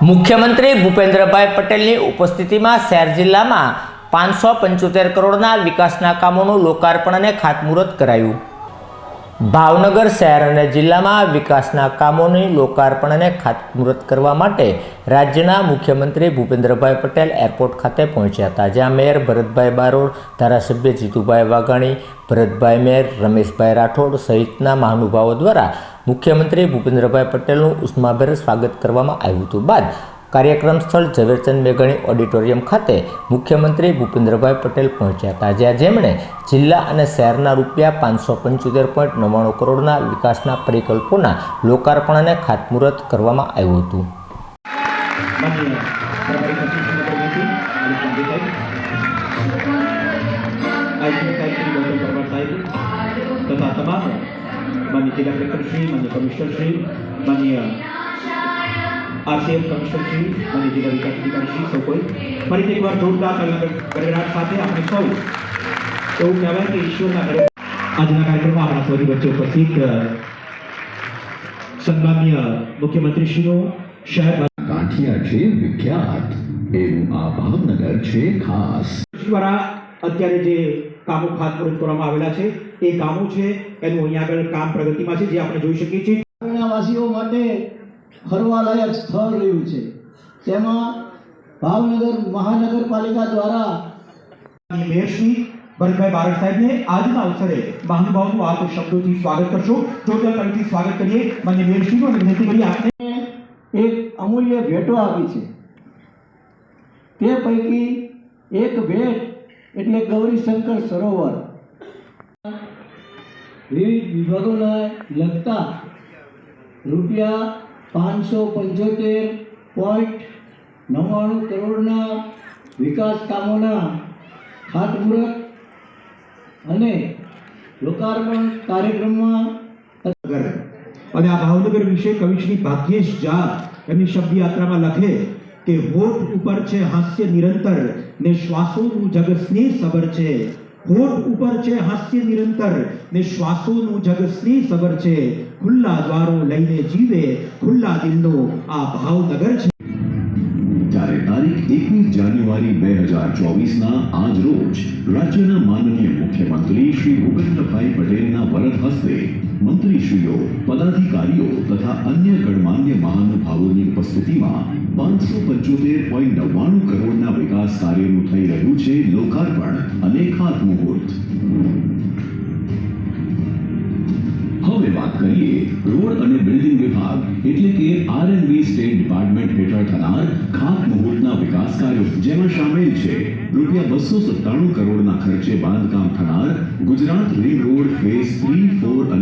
મુખ્યમંત્રી ભૂપેન્દ્રભાઈ પટેલની ઉપસ્થિતિમાં શહેર જિલ્લામાં પાંચસો પંચોતેર કરોડના વિકાસના કામોનું લોકાર્પણ અને ખાતમુહૂર્ત કરાયું. ભાવનગર શહેર અને જિલ્લામાં વિકાસના કામોની લોકાર્પણ અને ખાતમુહૂર્ત કરવા માટે રાજ્યના મુખ્યમંત્રી ભૂપેન્દ્રભાઈ પટેલ એરપોર્ટ ખાતે પહોંચ્યા હતા, જ્યાં મેયર ભરતભાઈ બારોડ, ધારાસભ્ય જીતુભાઈ વાઘાણી, ભરતભાઈ મેયર રમેશભાઈ રાઠોડ સહિતના મહાનુભાવો દ્વારા મુખ્યમંત્રી ભૂપેન્દ્રભાઈ પટેલનું ઉષ્માભેર સ્વાગત કરવામાં આવ્યું હતું. બાદ કાર્યક્રમ સ્થળ ઝવેરચંદ મેઘાણી ઓડિટોરિયમ ખાતે મુખ્યમંત્રી ભૂપેન્દ્રભાઈ પટેલ પહોંચ્યા હતા, જ્યાં જેમણે જિલ્લા અને શહેરના રૂપિયા પાંચસો પંચોતેર પોઈન્ટ નવ્વાણું કરોડના વિકાસના પરિકલ્પોના લોકાર્પણ અને ખાતમુહૂર્ત કરવામાં આવ્યું હતું. માન્ય જિલ્લા કલેક્ટર શ્રી, માન્ય કમિશનર શ્રી, માન્ય આરસીએમ કમિશનરશ્રી અને જિલ્લા વિકાસ અધિકારીશ્રી સૌ કોઈ. ફરીથી એકવાર જોરદાર કરગડાટ સાથે આપણે સૌ એવું કહેવાય કે ઈશ્વરના ઘરે આજના કાર્યક્રમમાં આપણા સૌની વચ્ચે ઉપસ્થિત સન્માનીય મુખ્યમંત્રીશ્રીનો શહેર ગાંઠિયા છે વિખ્યાત. એવું આ ભાવનગર છે ખાસ. દ્વારા અત્યારે જે કામો ખાતમુહૂર્ત કરવામાં આવેલા છે એ કામો છે એનું અહીંયા આગળ કામ પ્રગતિમાં છે જે આપણે જોઈ શકીએ છીએ. વાસીઓ માટે ફરવાલાયક સ્થળ રહ્યું છે. તેમાં ભાવનગર મહાનગરપાલિકા દ્વારા મેયર ભરતભાઈ બારડ સાહેબને આજના અવસરે મહાનુભાવનું આપ શબ્દોથી સ્વાગત કરશો. જોરદાર તાળીથી સ્વાગત કરીએ. મને મેયર અને વિનંતી કરી આપને એક અમૂલ્ય ભેટો આપી છે. તે પૈકી એક ભેટ એટલે ગૌરીશંકર સરોવર. વિવિધ વિભાગોને લગતા રૂપિયા પાંચસો પંચોતેર પોઈન્ટ નવ્વાણું કરોડના વિકાસ કામોના ખાતમુહૂર્ત અને લોકાર્પણ કાર્યક્રમમાં અને આ ભાવનગર વિશે કવિશ્રી ભાગ્યેશ ઝા એમની શબ્દ યાત્રામાં લખે કે હોઠ ઉપર છે હાસ્ય નિરંતર ને શ્વાસોનું જગ સ્નેહ સબર છે. હોઠ ઉપર છે હાસ્ય નિરંતર, ને શ્વાસોનું જગ સ્નેહ સબર છે. ખુલ્લા દ્વારો લઈને જીવે, ખુલ્લા દિલનો આ ભાવનગર છે. ત્યારે તારીખ એકવીસ જાન્યુઆરી બે હજાર ચોવીસના આજ રોજ રાજ્યના માનનીય મુખ્યમંત્રી શ્રી ભૂપેન્દ્રભાઈ પટેલના વરદ હસ્તે મંત્રીશ્રીઓ, પદાધિકારીઓ તથા અન્ય ગણમાન્ય મહાનુભાવોની ઉપસ્થિતિમાં પાંચસો પંચોતેર પોઈન્ટ નવ્વાણું કરોડના વિકાસ કાર્યનું થઈ રહ્યું છે લોકાર્પણ અને ખાતમુહૂર્ત હવે વાત કરીએ રોડ અને બિલ્ડિંગ વિભાગ, એટલે કે આરએનબી સ્ટેટ ડિપાર્ટમેન્ટ હેઠળ થનાર ખાતમુહૂર્તના વિકાસ કાર્યો, જેમાં સામેલ છે રૂપિયા બસો સત્તાણું કરોડના ખર્ચે બાંધકામ થનાર Gujarat ring road phase three four અને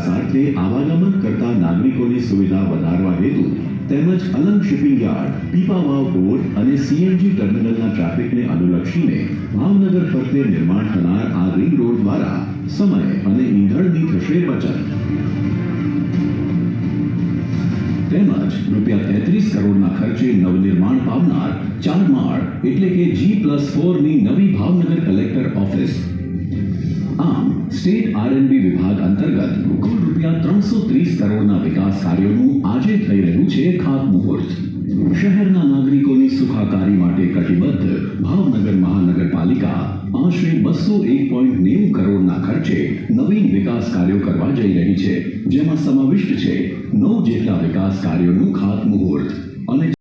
વગેરેના આવાગમન કરતા નાગરિકોની સુવિધા વધારવા હેતુ તેમજ Alang shipping yard Pipavav boat અને સીએનજી ટર્મિનલના ટ્રાફિકને અનુલક્ષીને ભાવનગર ફરતે નિર્માણ થનાર આ રિંગ રોડ દ્વારા સમય અને ઈંધણની થશે બચત. તેમજ રૂપિયા તેત્રીસ કરોડના ખર્ચે નવનિર્માણ પામનાર ચાર માળ એટલે કે જી પ્લસ ફોરની નવી Bhavnagar collector office. State RNB વિભાગ અંતર્ગત કુલ રૂપિયા ત્રણસો ત્રીસ કરોડના વિકાસ કાર્યોનું આજે થઈ રહ્યું છે ખાતમુહૂર્ત. શહેરના નાગરિકોની સુખાકારી માટે કટિબદ્ધ ભાવનગર મહાનગરપાલિકા આશરે બસો એક પોઈન્ટ નેવું કરોડના ખર્ચે નવીન વિકાસ કાર્યો કરવા જઈ રહી છે, જેમાં સમાવિષ્ટ છે નવ જેટલા વિકાસ કાર્યોનું ખાતમુહૂર્ત. અને